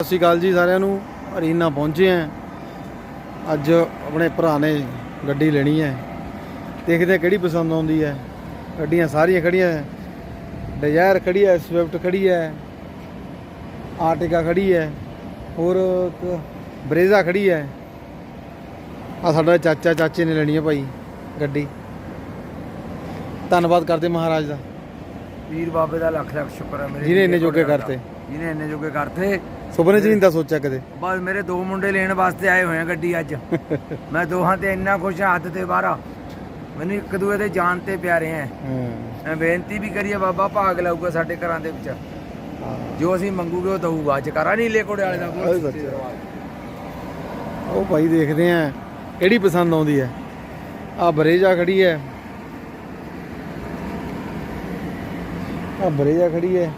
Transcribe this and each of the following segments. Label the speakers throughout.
Speaker 1: ਸਤਿ ਸ਼੍ਰੀ ਅਕਾਲ ਜੀ ਸਾਰਿਆਂ ਨੂੰ। ਅਰੀਨਾ ਪਹੁੰਚੇ ਆਂ ਅੱਜ ਆਪਣੇ ਭਰਾ ਨੇ ਗੱਡੀ ਲੈਣੀ ਹੈ। ਦੇਖਦੇ ਕਿਹੜੀ ਪਸੰਦ ਆਉਂਦੀ ਹੈ। ਗੱਡੀਆਂ ਸਾਰੀਆਂ ਖੜੀਆਂ ਹੈ। ਡਿਜ਼ਾਇਰ ਖੜੀ ਹੈ ਸਵਿਫਟ ਖੜੀ ਹੈ। ਆਰਟਿਕਾ ਖੜੀ ਹੈ। ਹੋਰ ਬਰੇਜ਼ਾ ਖੜੀ ਹੈ। ਆ ਸਾਡਾ ਚਾਚਾ ਚਾਚੇ ਨੇ ਲੈਣੀ ਹੈ ਭਾਈ ਗੱਡੀ। ਧੰਨਵਾਦ ਕਰਦੇ ਮਹਾਰਾਜ ਦਾ।
Speaker 2: ਵੀਰ ਬਾਬੇ ਦਾ ਲੱਖ ਲੱਖ ਸ਼ੁਕਰ ਹੈ ਮੇਰੇ
Speaker 1: ਜਿਹਨੇ ਇੰਨੇ ਜੋਗੇ ਕਰਤੇ।
Speaker 2: ਜਿਹਨੇ ਇੰਨੇ ਜੋਗੇ ਕਰਤੇ।
Speaker 1: ਸੁਪਨੇ 'ਚ ਨਹੀਂ ਤਾਂ ਸੋਚਿਆ ਕਦੇ?
Speaker 2: ਬਸ ਮੇਰੇ ਦੋ ਮੁੰਡੇ ਲੈਣ ਵਾਸਤੇ ਆਏ ਹੋਏ ਆ ਗੱਡੀ ਅੱਜ। ਮੈਂ ਦੋਹਾਂ ਤੇ ਇੰਨਾ ਖੁਸ਼ ਹਾਂ ਹੱਥ ਤੇ ਬਾਹਰਾ ਮੈਨੂੰ ਇੱਕ ਦੂਏ ਦੇ ਜਾਨ ਤੇ ਪਿਆਰੇ ਆ। ਮੈਂ ਬੇਨਤੀ ਵੀ ਕਰੀਏ ਬਾਬਾ ਭਾਗ ਲਾਊਗਾ ਸਾਡੇ ਘਰਾਂ ਦੇ ਵਿੱਚ। ਜੋ ਅਸੀਂ ਮੰਗੂਗੇ ਉਹ ਦਊਗਾ। ਜਕਾਰਾ ਨਹੀਂ ਲੈ ਕੋੜੇ ਵਾਲੇ ਦਾ।
Speaker 1: ਉਹ ਭਾਈ ਦੇਖਦੇ ਆ ਕਿਹੜੀ ਪਸੰਦ ਆਉਂਦੀ ਹੈ? ਆ ਬਰੇਜਾ ਖੜੀ ਹੈ। ਆ ਬਰੇਜਾ ਖੜੀ ਹੈ।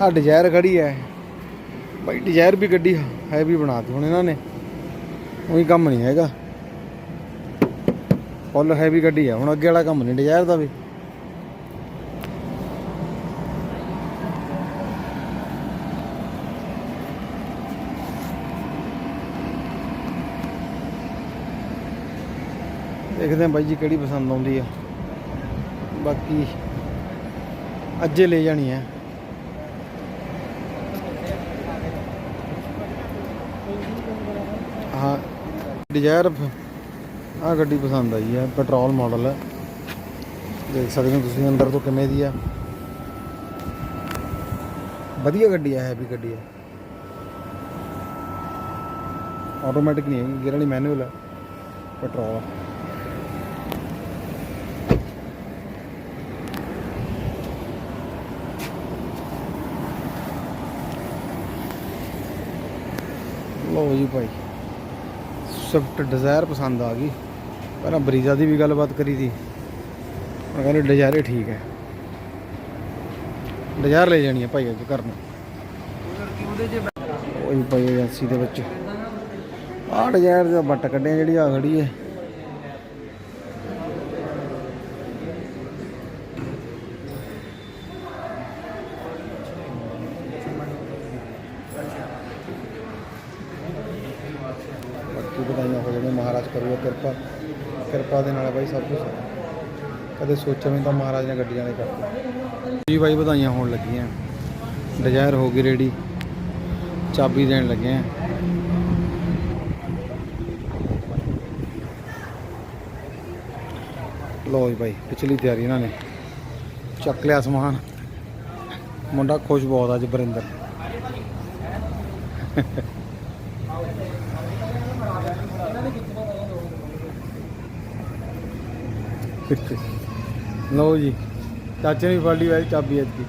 Speaker 1: ਆ ਡਿਜ਼ਾਇਰ ਖੜੀ ਹੈ। ਬਾਈ ਡਿਜ਼ਾਇਰ ਵੀ ਗੱਡੀ ਹੈਵੀ ਬਣਾਤੀ ਹੁਣ ਇਹਨਾਂ ਨੇ। ਉਹੀ ਕੰਮ ਨਹੀਂ ਹੈਗਾ। ਫੁੱਲ ਹੈਵੀ ਗੱਡੀ ਆ। ਹੁਣ ਅੱਗੇ ਵਾਲਾ ਕੰਮ ਨਹੀਂ ਡਿਜ਼ਾਇਰ ਦਾ ਵੀ। ਦੇਖਦੇ ਹਾਂ ਬਾਈ ਜੀ ਕਿਹੜੀ ਪਸੰਦ ਆਉਂਦੀ ਆ। ਬਾਕੀ ਅੱਜੇ ਲੈ ਜਾਣੀ ਹੈ ਹਾਂ ਡਿਜ਼ਾਇਰ ਆ ਗੱਡੀ ਪਸੰਦ ਆਈ ਹੈ ਪੈਟਰੋਲ ਮਾਡਲ ਹੈ ਦੇਖ ਸਕਦੇ ਹੋ ਤੁਸੀਂ ਅੰਦਰ ਤੋਂ ਕਿਵੇਂ ਦੀ ਆ। ਵਧੀਆ ਗੱਡੀ ਹੈ ਹੈਵੀ ਗੱਡੀ ਹੈ ਆਟੋਮੈਟਿਕ ਨਹੀਂ ਹੈ ਗੇਅਰ ਵਾਲੀ ਮੈਨੂਅਲ ਹੈ ਪੈਟਰੋਲ ਆ। ਜੀ ਭਾਈ। ਸਵਿਫਟ ਡਿਜ਼ਾਇਰ ਪਸੰਦ ਆ ਗਈ। ਪਹਿਲਾਂ ਬਰੀਜ਼ਾ ਦੀ ਵੀ ਗੱਲਬਾਤ ਕਰੀ ਸੀ। ਮੈਂ ਕਹਿੰਦਾ ਡਿਜ਼ਾਇਰ ਠੀਕ ਹੈ। ਡਿਜ਼ਾਇਰ ਲੈ ਜਾਣੀ ਹੈ ਭਾਈ ਅੱਜ ਘਰ ਨੂੰ। ਉਹੀ ਭਾਈ ਏਜੰਸੀ ਦੇ ਵਿੱਚ। ਆਹ ਡਿਜ਼ਾਇਰ ਦਾ ਬੱਟ ਕੱਢਿਆ ਜਿਹੜੀ ਆ ਖੜੀ ਹੈ ਵਧਾਈਆਂ ਹੋ ਜਾਣੀਆਂ। ਮਹਾਰਾਜ ਕਰੂਗਾ ਕਿਰਪਾ। ਕਿਰਪਾ ਦੇ ਨਾਲ ਬਾਈ ਸਭ ਕੁਝ ਕਦੇ ਸੋਚਿਆ ਵੀ ਤਾਂ ਮਹਾਰਾਜ ਨੇ ਗੱਡੀਆਂ ਦੇ ਕਰਤੇ। ਜੀ ਬਾਈ ਵਧਾਈਆਂ ਹੋਣ ਲੱਗੀਆਂ। ਡਿਜ਼ਾਇਰ ਹੋ ਗਈ ਰੈਡੀ। ਚਾਬੀ ਦੇਣ ਲੱਗੇ ਆ। ਲੋ ਜੀ ਬਾਈ, ਪਿਛਲੀ ਤਿਆਰੀ ਇਹਨਾਂ ਨੇ। ਚੱਕ ਲਿਆ ਸਮਾਨ। ਮੁੰਡਾ ਖੁਸ਼ ਬਹੁਤ ਅੱਜ ਬਰਿੰਦਰ। ਲਓ ਜੀ ਚਾਚੇ ਨੇ ਫੜ ਲਈ ਵਾਲੀ ਚਾਬੀ ਅੱਜ ਦੀ।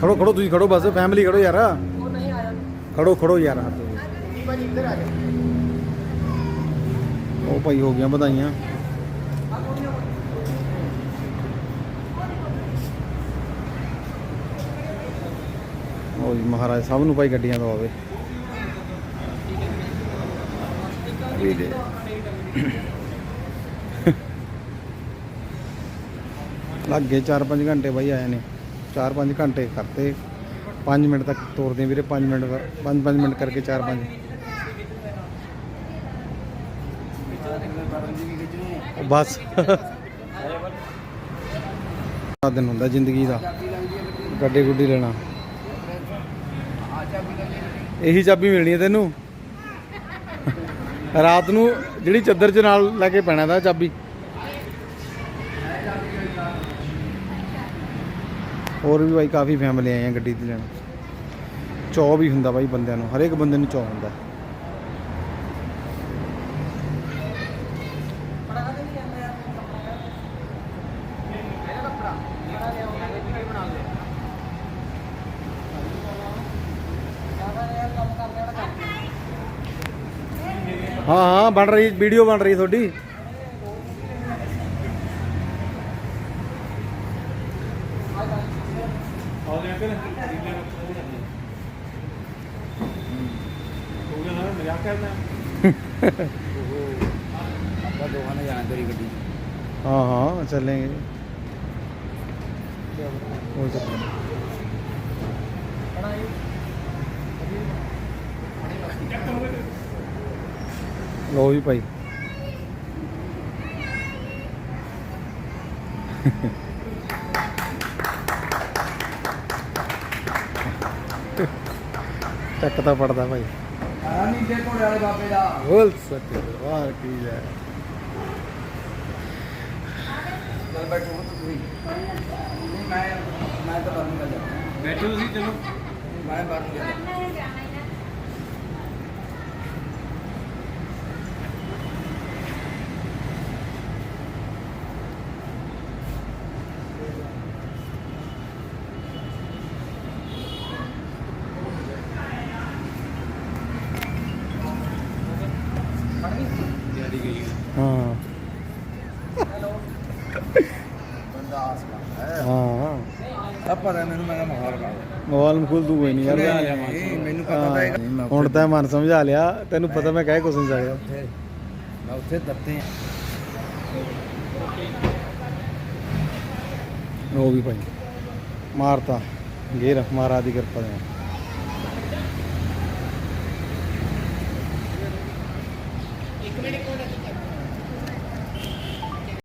Speaker 1: ਖੜੋ ਖੜੋ ਤੁਸੀਂ ਖੜੋ ਬਸ ਫੈਮਿਲੀ ਖੜੋ ਯਾਰ। ਖੜੋ ਖੜੋ ਯਾਰ ਉਹ ਭਾਈ ਹੋ ਗਿਆ ਵਧਾਈਆਂ। ਉਹ ਜੀ ਮਹਾਰਾਜ ਸਭ ਨੂੰ ਭਾਈ ਗੱਡੀਆਂ ਦਵਾਵੇ। ਵੀ ਦੇ। ਲੱਗ ਗਏ 4-5 ਘੰਟੇ ਬਾਈ ਆਏ ਨੇ। 4-5 ਘੰਟੇ ਕਰਤੇ। 5 ਮਿੰਟ ਤੱਕ ਤੋਰਦੇ ਵੀਰੇ 5 ਮਿੰਟ 5-5 ਮਿੰਟ ਕਰਕੇ 4-5 ਬਸ। ਆ ਦਿਨ ਹੁੰਦਾ ਜ਼ਿੰਦਗੀ ਦਾ। ਗੱਡੀ ਗੁੱਡੀ ਲੈਣਾ। ਇਹੀ ਚਾਬੀ ਮਿਲਣੀ ਹੈ ਤੈਨੂੰ। ਰਾਤ ਨੂੰ ਜਿਹੜੀ ਚੱਦਰ ਚ ਨਾਲ ਲੈ ਕੇ ਪੈਣਾ ਦਾ ਚਾਬੀ। ਹੋਰ ਵੀ ਬਾਈ ਕਾਫੀ ਫੈਮਲੀ ਆਏ ਆ ਗੱਡੀ ਤੇ ਲੈਣ ਚੌ ਵੀ ਹੁੰਦਾ ਬਾਈ ਬੰਦਿਆਂ ਨੂੰ, ਹਰੇਕ ਬੰਦੇ ਨੂੰ ਚੌ ਹੁੰਦਾ। ਹਾਂ ਹਾਂ ਬਣ ਰਹੀ ਵੀਡੀਓ ਬਣ ਰਹੀ ਤੁਹਾਡੀ। ਹਾਂ ਹਾਂ ਚੱਲेंगे ਹੋ ਸਕਦਾ ਲੋ ਵੀ ਭਾਈ। ਟੱਕ ਤਾਂ ਪੜਦਾ ਭਾਈ।
Speaker 2: ਆ ਨਹੀਂ ਦੇ ਘੋੜੇ ਵਾਲੇ ਬਾਬੇ ਦਾ
Speaker 1: ਬੋਲ ਸਕੇ ਵਾਰ ਕੀ ਹੈ।
Speaker 2: ਚੱਲ ਬੈਠੋ ਹੁਣ ਤੁਸੀਂ ਨਹੀਂ ਮੈਂ ਮੈਂ ਤਾਂ ਬਾਹਰ ਨਿਕਲ ਜਾਣਾ।
Speaker 3: ਬੈਠੋ ਤੁਸੀਂ ਚਲੋ।
Speaker 2: ਮੈਂ ਬਾਹਰ ਨਿਕਲ ਜਾਣਾ
Speaker 3: ਤਿਆਰੀ ਗਈ
Speaker 1: ਹਾਂ
Speaker 2: ਬੰਦਾ ਆਸ ਕਰਦਾ
Speaker 1: ਹਾਂ
Speaker 2: ਸਭ ਪਤਾ ਮੈਨੂੰ ਮੈਂ ਮਾਹੌਲ
Speaker 1: ਮਖੂਲ ਤੂੰ ਕੋਈ ਨਹੀਂ ਯਾਰ।
Speaker 2: ਨਹੀਂ, ਮੈਨੂੰ ਪਤਾ ਤਾਂ ਹੈਗਾ। ਮੈਂ
Speaker 1: ਹੁਣ ਤਾਂ ਮਨ ਸਮਝਾ ਲਿਆ ਤੈਨੂੰ ਪਤਾ ਮੈਂ ਕਹਿ ਕੁਛ ਨਹੀਂ ਸਕਦਾ
Speaker 2: ਉੱਥੇ ਮੈਂ ਉੱਥੇ ਦੱਤੇ
Speaker 1: ਉਹ ਵੀ ਭਾਈ ਮਾਰਤਾ ਗੇਰ ਮਹਾਰਾਜ ਦੀ ਕਿਰਪਾ ਨਾਲ।